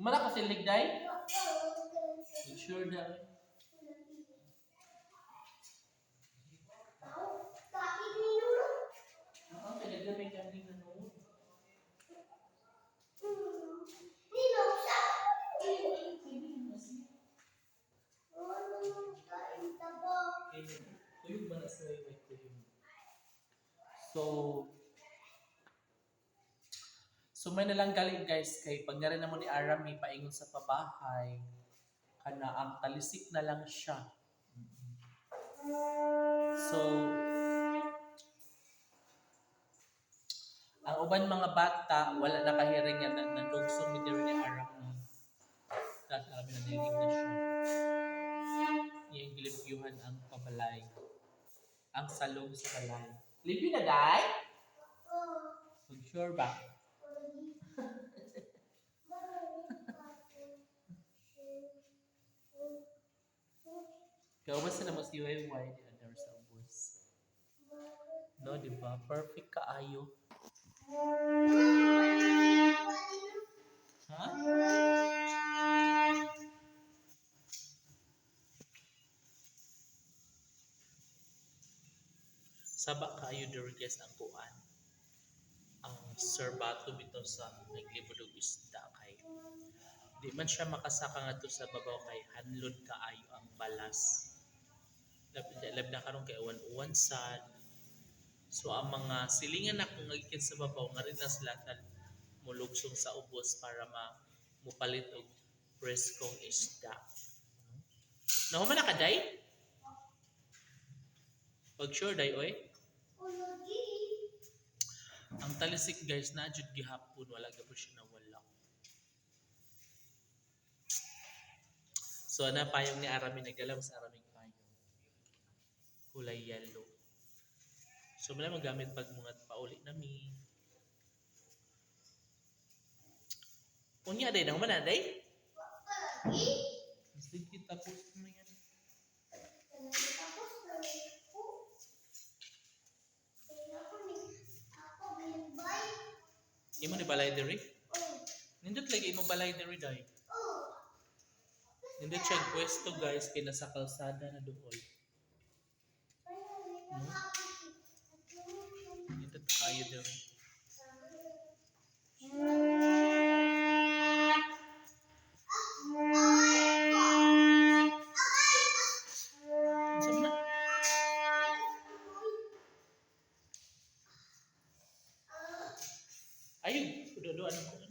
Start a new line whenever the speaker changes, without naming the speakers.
Kumara ka silig day? Sure na. Oo, pinagdamay ka din ano. Tuyog ba na sa may tuyog? So, So may nalang galing guys kay pag rin naman ni Aram may paingon sa pabahay kana ang talisik na lang siya. So ang uban mga bata wala nakahiring yan mi diri ni Aram ni dahil alam na nilig na siya. Iyang gilibyuhan ang pabalay. Ang salong sa balay. Libyo na day? Mag sure ba? Kaubas na mo si YY di Adar sa bus. No, di ba? Perfect kaayo. Ha? Saba kaayo diri guys ang kuan. Ang serbato bitaw sa naglibod og isda kay di man siya makasaka nga sa babaw kay hanlon kaayo ang balas. Lab, na karon kay uwan-uwan sad. So ang mga silingan na kung ngagikin sa babaw nga rin na sila mulugsong sa ubos para ma mupalit og preskong isda. Nahuman na ka day? Pag sure day oy. Ang talisik guys na jud gihapon wala gyud siya nawala. So ana payong ni Arami nagdala mo sa Araming. Kulay yellow. So mala magamit pag mga pauli nami. Unya day nang mana day? Sige kita post mo yan. Imo ni balay diri? Nindot lagi imo balay diri day. Nindot siya pwesto guys kay nasa kalsada na dool. No? Nindot kayo diri. Unsa man na? Ayun, do-do ano ko.